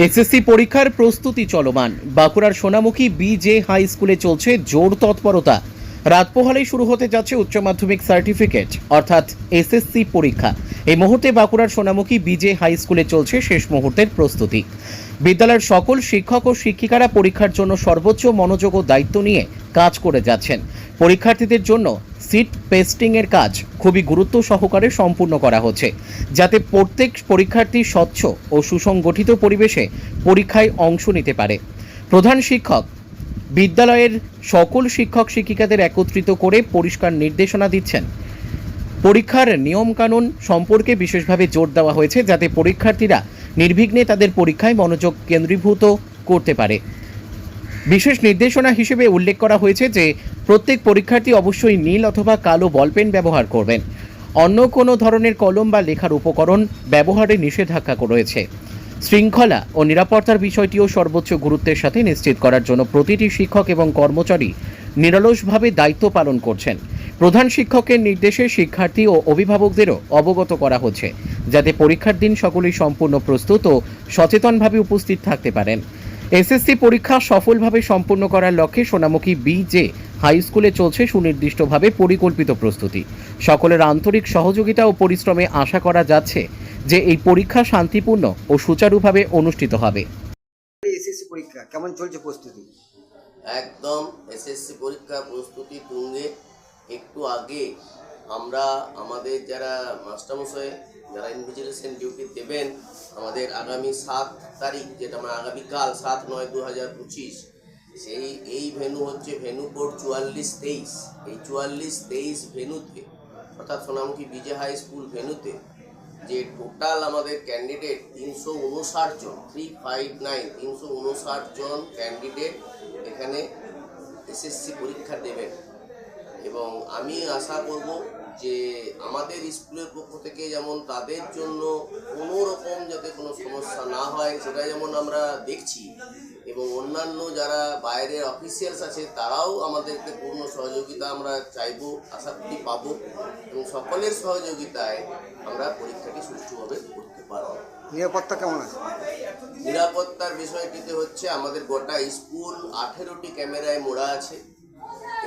SSC পরীক্ষার প্রস্তুতি চলমান। বাঁকুড়ার সোনামুখী বিজে হাই স্কুলে চলছে জোর তৎপরতা। রাত পোহালেই শুরু হতে যাচ্ছে উচ্চ মাধ্যমিক সার্টিফিকেট, অর্থাৎ এসএসসি পরীক্ষা। এই মুহূর্তে বাঁকুড়ার সোনামুখী বিজে হাই স্কুলে চলছে শেষ মুহূর্তের প্রস্তুতি। বিদ্যালয়ের সকল শিক্ষক ও শিক্ষিকারা পরীক্ষার জন্য সর্বোচ্চ মনোযোগ ও দায়িত্ব নিয়ে কাজ করে যাচ্ছেন। পরীক্ষার্থীদের জন্য সিট পেস্টিং এর কাজ খুবই গুরুত্ব সহকারে সম্পূর্ণ করা হচ্ছে, যাতে প্রত্যেক পরীক্ষার্থী স্বচ্ছ ও সুসংগঠিত পরিবেশে পরীক্ষায় অংশ নিতে পারে। প্রধান শিক্ষক, বিদ্যালয়ের সকল শিক্ষক শিক্ষিকাদের একত্রিত করে পরিষ্কার নির্দেশনা দিচ্ছেন। পরীক্ষার নিয়মকানুন সম্পর্কে বিশেষভাবে জোর দেওয়া হয়েছে, যাতে পরীক্ষার্থীরা নির্বিঘ্নে তাদের পরীক্ষায় মনোযোগ কেন্দ্রীভূত করতে পারে। বিশেষ নির্দেশনা হিসেবে উল্লেখ করা হয়েছে যে প্রত্যেক পরীক্ষার্থী অবশ্যই নীল অথবা কালো বলপেন ব্যবহার করবেন। অন্য কোনো ধরনের কলম বা লেখার উপকরণ ব্যবহারে নিষেধাজ্ঞা রয়েছে। শৃঙ্খলা ও নিরাপত্তার বিষয়টিও সর্বোচ্চ গুরুত্বের সাথে নিশ্চিত করার জন্য প্রতিটি শিক্ষক এবং কর্মচারী নিরলসভাবে দায়িত্ব পালন করছেন। প্রধান শিক্ষকের নির্দেশে শিক্ষার্থী ও অভিভাবকদেরও অবগত করা হচ্ছে, যাতে পরীক্ষার দিন সকলেই সম্পূর্ণ প্রস্তুত ও সচেতনভাবে উপস্থিত থাকতে পারেন। এসএসসি পরীক্ষা সফলভাবে সম্পূর্ণ করার লক্ষ্যে সোনামুখী বিজে হাই স্কুলে চলছে সুনির্দিষ্টভাবে পরিকল্পিত প্রস্তুতি। সকলের আন্তরিক সহযোগিতা ও পরিশ্রমে আশা করা যাচ্ছে যে এই পরীক্ষা শান্তিপূর্ণ ও সুচারুভাবে অনুষ্ঠিত হবে। এসএসসি পরীক্ষা কেমন চলছে প্রস্তুতি? একদম এসএসসি পরীক্ষা প্রস্তুতি তুঙ্গে। একটু আগে আমরা আমাদের যারা মাস্টারমশাই, যারা ইনভিজিলেশন ডিউটি দেবেন, আমাদের আগামী সাত তারিখ, যেটা মানে আগামীকাল সাত নয় দু হাজার পঁচিশ, সেই এই ভেনু হচ্ছে ভেনু কোড চুয়াল্লিশ তেইশ। এই চুয়াল্লিশ তেইশ ভেনুতে, অর্থাৎ সোনামুখী বিজে হাই স্কুল ভেনুতে, যে টোটাল আমাদের ক্যান্ডিডেট তিনশো উনষাট জন থ্রি ফাইভ নাইন তিনশো উনষাট জন ক্যান্ডিডেট এখানে এসএসসি পরীক্ষা দেবেন। এবং আমি আশা করব যে আমাদের স্কুলের পক্ষ থেকে যেমন তাদের জন্য কোনো রকম যাতে কোনো সমস্যা না হয় সেটা যেমন আমরা দেখছি এবং অন্যান্য যারা বাইরের অফিসিয়ালস আছে তারাও আমাদেরকে পূর্ণ সহযোগিতা আমরা চাইব আশা করি পাবো এবং সকলের সহযোগিতায় আমরা পরীক্ষাটি সুষ্ঠুভাবে করতে পারব। নিরাপত্তা কেমন আছে? নিরাপত্তার বিষয়টিতে হচ্ছে আমাদের গোটা স্কুল আঠেরোটি ক্যামেরায় মোড়া আছে।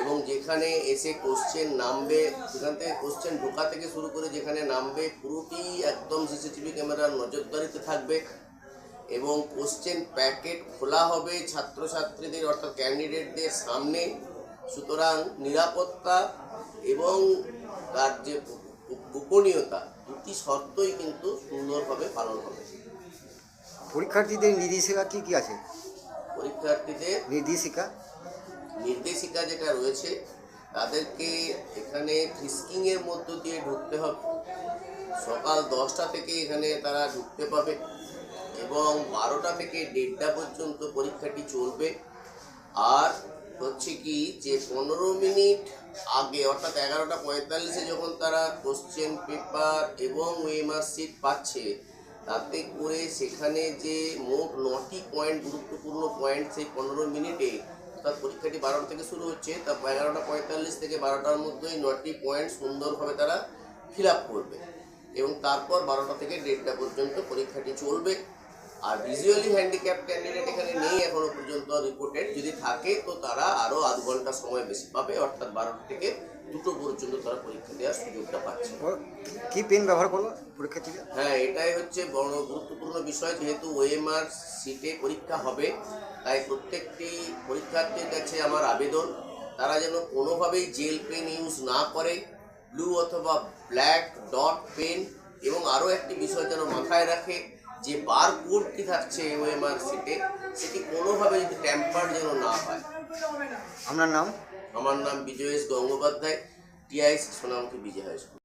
এবং যেখানে এসে কোশ্চেন নামবে সেখান থেকে কোশ্চেন ঢোকা থেকে শুরু করে যেখানে নামবে পুরোটি একদম সিসিটিভি ক্যামেরার নজরদারিতে থাকবে এবং কোশ্চেন প্যাকেট খোলা হবে ছাত্রছাত্রীদের অর্থাৎ ক্যান্ডিডেটদের সামনে। সুতরাং নিরাপত্তা এবং তার যে গোপনীয়তা দুটি শর্তই কিন্তু সুন্দরভাবে পালন হবে। পরীক্ষার্থীদের নির্দেশিকা কি কি আছে? পরীক্ষার্থীদের নির্দেশিকা? নির্দেশিকা যেটা রয়েছে, তাদেরকে এখানে ফিস্কিং এর মধ্য দিয়ে ঢুকতে হবে। সকাল দশটা থেকে এখানে তারা ঢুকতে পাবে এবং বারোটা থেকে দেড়টা পর্যন্ত পরীক্ষাটি চলবে। আর হচ্ছে কি যে পনেরো মিনিট আগে, অর্থাৎ এগারোটা পঁয়তাল্লিশে যখন তারা কোশ্চেন পেপার এবং ওয়েমার সিট পাচ্ছে, তাতে করে সেখানে যে মোট নটি পয়েন্ট গুরুত্বপূর্ণ পয়েন্ট সেই পনেরো মিনিটে অর্থাৎ পরীক্ষাটি বারোটা থেকে শুরু হচ্ছে, তা এগারোটা পঁয়তাল্লিশ থেকে বারোটার মধ্যেই নটি পয়েন্ট সুন্দরভাবে তারা ফিল আপ করবে এবং তারপর বারোটা থেকে দেড়টা পর্যন্ত পরীক্ষাটি চলবে। আর ভিজুয়ালি হ্যান্ডিক্যাপ ক্যান্ডিডেট এখানে নেই এখনও পর্যন্ত রিপোর্টেড যদি থাকে, তো তারা আরও আধ ঘণ্টা সময় বেশি পাবে, অর্থাৎ বারোটা থেকে দুটো পর্যন্ত তারা পরীক্ষা দেওয়ার সুযোগটা পাচ্ছে কি পেন ব্যবহার করল পরীক্ষার্থীরা হ্যাঁ এটাই হচ্ছে বড় গুরুত্বপূর্ণ বিষয় যেহেতু ওএমআর সিটে পরীক্ষা হবে তাই প্রত্যেকটি পরীক্ষার্থীর কাছে আমার আবেদন তারা যেন কোনোভাবেই জেল পেন ইউজ না করে ব্লু অথবা ব্ল্যাক ডট পেন এবং আরও একটি বিষয় যেন মাথায় রাখে যে বার কোডটি থাকছে ওএমআর সিটে সেটি কোনোভাবে যদি ট্যাম্পার যেন না হয়। আপনার নাম? আমার নাম Bijoyesh Gangopadhyay TIC Sonamukhi Bijoy high school.